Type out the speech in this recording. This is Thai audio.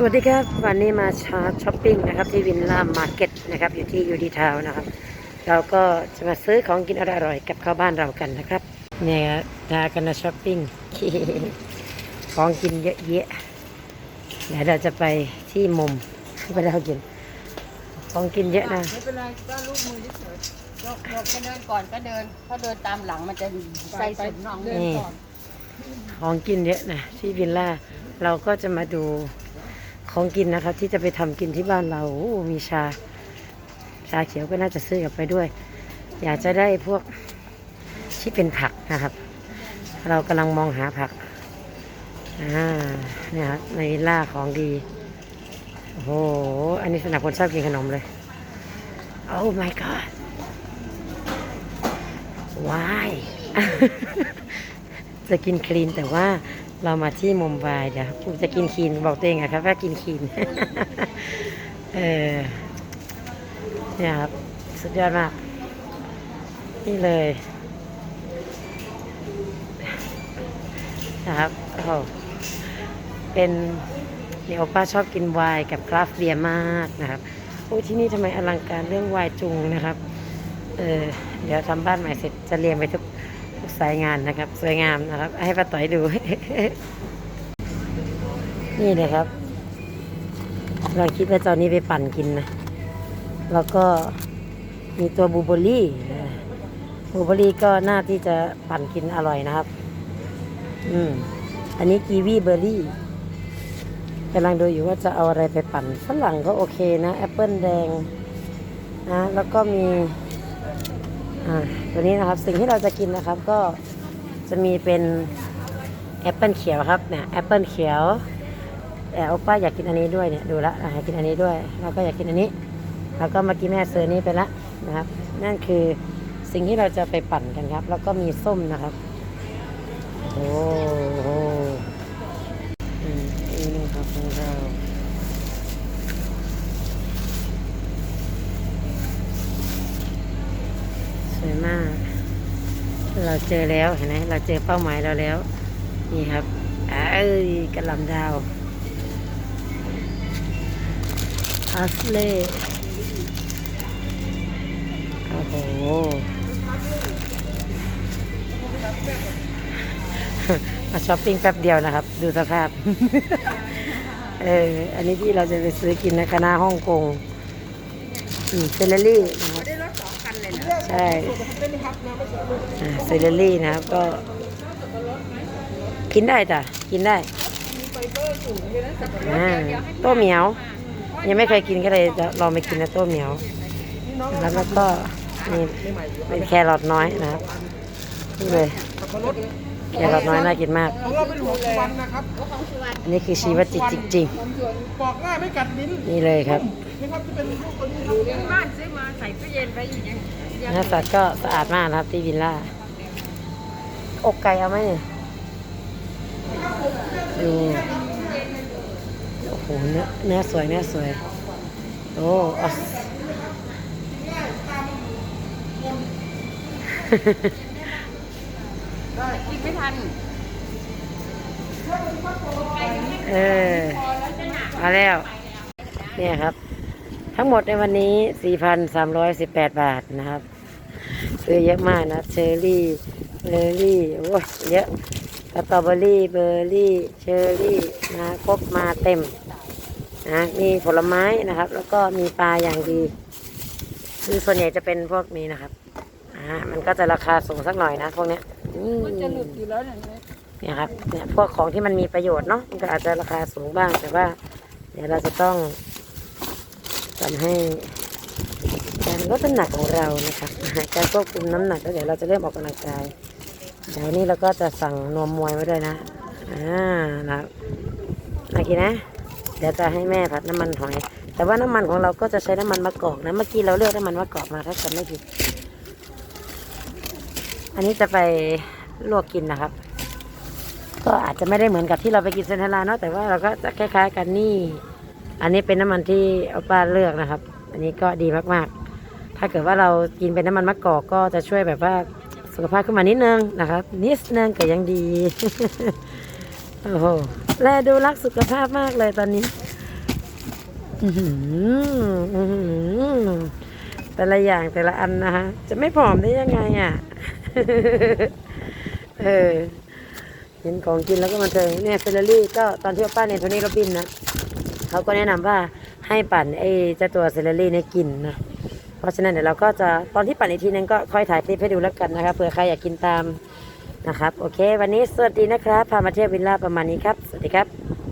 สวัสดีครับ วันนี้มาชาร์จช้อปปิ้งนะครับ ที่วินล่ามาร์เก็ตนะครับ อยู่ที่ยูดีทาวนะครับ เราก็จะมาซื้อของกินอร่อยๆกับเข้าบ้านเรากันนะครับ เนี่ยดากันนะช้อปปิ้งของกินเยอะแยะเดี๋ยวเราจะไปที่มุมไปเรากิน ของกินเยอะนะไม่เป็นไรก็ลูกมือเฉยๆยกยกแค่เดินก่อนก็เดินถ้าเดินตามหลังมันจะใส่สุดน้องนี่ของกินเยอะนะที่วิลล่าเราก็จะมาดู ของกินนะครับที่จะไปทำกินที่บ้านเราโอ้มีชา ชาเขียวก็น่าจะซื้อกลับไปด้วย อยากจะได้พวกที่เป็นผักนะครับ เรากำลังมองหาผักอ่าเนี่ยครับในวิลล่าของดีโอ้โหอันนี้สำหรับคนชอบกินขนมเลยโอ้ my god ว้ายจะกินคลีนแต่ว่า เรามาที่มุมไบเดี๋ยวกูจะกินคีนบอกตัวเองอะครับว่ากินคีนเออเนี่ยครับ สุดยอดมาก นี่เลยนะครับโอ้โเป็นเนี่ยโอป้าชอบกินไวน์กับคราฟเบียร์มากนะครับโอ้ที่นี่ทำไมอลังการเรื่องไวน์จุงนะครับ เออเดี๋ยวทำบ้านใหม่เสร็จจะเรียงไปทุก สายงานนะครับ สวยงามนะครับ ให้ป้าต่อยดู นี่เลยครับเราคิดว่าตอนนี้ไปปั่นกินนะ แล้วก็มีตัวบลูเบอร์รี่บลูเบอร์รี่ก็น่าที่จะปั่นกินอร่อยนะครับ อืม อันนี้กีวีเบอร์รี่กำลังดูอยู่ว่าจะเอาอะไรไปปั่นฝรั่งก็โอเคนะ แอปเปิลแดงนะ แล้วก็มี อ่าตัวนี้นะครับสิ่งที่เราจะกินนะครับก็จะมีเป็นแอปเปิลเขียวครับเนี่ยแอปเปิลเขียวแต่โอป้าอยากกินอันนี้ด้วยเนี่ยดูละอยากกินอันนี้ด้วยเราก็อยากกินอันนี้ แล้วก็เมื่อกี้แม่เซอร์นี้ไปละนะครับ นั่นคือสิ่งที่เราจะไปปั่นกันครับ แล้วก็มีส้มนะครับโอ้โหอืมนี่นะครับของเรา สวยมาก เราเจอแล้วเห็นไหมเราเจอเป้าหมายเราแล้ว นี่ครับเอ้ยกระลำดาวอัสเล่โอ้โหมาช้อปปิ้งแป๊บเดียวนะครับ ดูสภาพ เออ อันนี้ที่เราจะไปซื้อกินนะคณะฮ่องกงเซเลรี่นะครับ ใช่เซเลอรี่นะครับก็ กินได้จ้ะกินได้โต้เหมียว ยังไม่เคยกินก็เลยจะลองไปกินนะโต้เหมียว แล้วก็นี่เป็นแครอทน้อยนะครับนี่เลย แครอทน้อยน่ากินมาก ของเราเป็นหัวสุวรรณนะครับอันนี้คือชีวจิตจริงปอกง่ายไม่กัดลิ้นๆ นี่เลยครับ นะครับจะเป็นลูกตัวนี้ครับ บ้านซื้อมาใส่ตู้เย็นไปอีกยังยังเนื้อสัตว์ก็สะอาดมากนะครับที่วิลล่า อกไก่เอาไหมเนี่ยดูโอ้โหเนื้อเนื้อสวยเนื้อสวย โอ้ออส กินไม่ทันเออมาแล้ว เนี่ยครับ ทั้งหมดในวันนี้ 4,318 บาทนะครับ ซื้อเยอะมากนะเชอร์รี่เลอรี่โอ้ยเยอะสตรอเบอรี่เบอร์รี่ เชอร์รี่นะครบมาเต็มนะมีผลไม้นะครับ แล้วก็มีปลาอย่างดี คือส่วนใหญ่จะเป็นพวกนี้นะครับอ่ามันก็จะราคาสูงสักหน่อยนะพวกเนี้ย อืมมันจะหลุดอยู่แล้วเนี่ยเนี่ยครับเนี่ยพวกของที่มันมีประโยชน์เนาะมันก็อาจจะราคาสูงบ้างแต่ว่า เดี๋ยวเราจะต้องทำให้การลดน้ำหนักของเรานะครับการควบคุมน้ำหนักแล้วเดี๋ยวเราจะเริ่มออกกำลังกายเดี๋ยวนี้เราก็จะสั่งนมมวยไว้ด้วยนะอ่านะนากินนะ เดี๋ยวจะให้แม่ผัดน้ำมันหอย แต่ว่าน้ำมันของเราก็จะใช้น้ำมันมะกอกนะเมื่อกี้เราเลือกน้ำมันมะกอกมาถ้าจำไม่ผิด อันนี้จะไปลวกกินนะครับ ก็อาจจะไม่ได้เหมือนกับที่เราไปกินเซนทราเนาะแต่ว่าเราก็จะคล้าย ๆ กันนี่ อันนี้เป็นน้ำมันที่เอาป้าเลือกนะครับ อันนี้ก็ดีมากๆ ถ้าเกิดว่าเรากินเป็นน้ำมันมะกอกก็จะช่วยแบบว่าสุขภาพขึ้นมานิดนึงนะครับ นิดนึงก็ยังดีโอ้โหแลดูรักสุขภาพมากเลยตอนนี้แต่ละอย่างแต่ละอันนะคะจะไม่ผอมได้ยังไงอะเออเห็นของกินแล้วก็มาเทิงเนี่ยเฟรรี่ก็ตอนที่ป้าเนี่ยโทนี่โรบินนะเขาก็แนะนำว่าให้ปั่นไอ้เจ้าตัวเซเลรี่เนี่ยกินนะเพราะฉะนั้นเดี๋ยวเราก็จะตอนที่ปั่นอีกทีนึงก็ค่อยถ่ายคลิปให้ดูแล้วกันนะครับเผื่อใครอยากกินตามนะครับ โอเค วันนี้สวัสดีนะครับ พามาเที่ยววิลล่าประมาณนี้ครับ สวัสดีครับ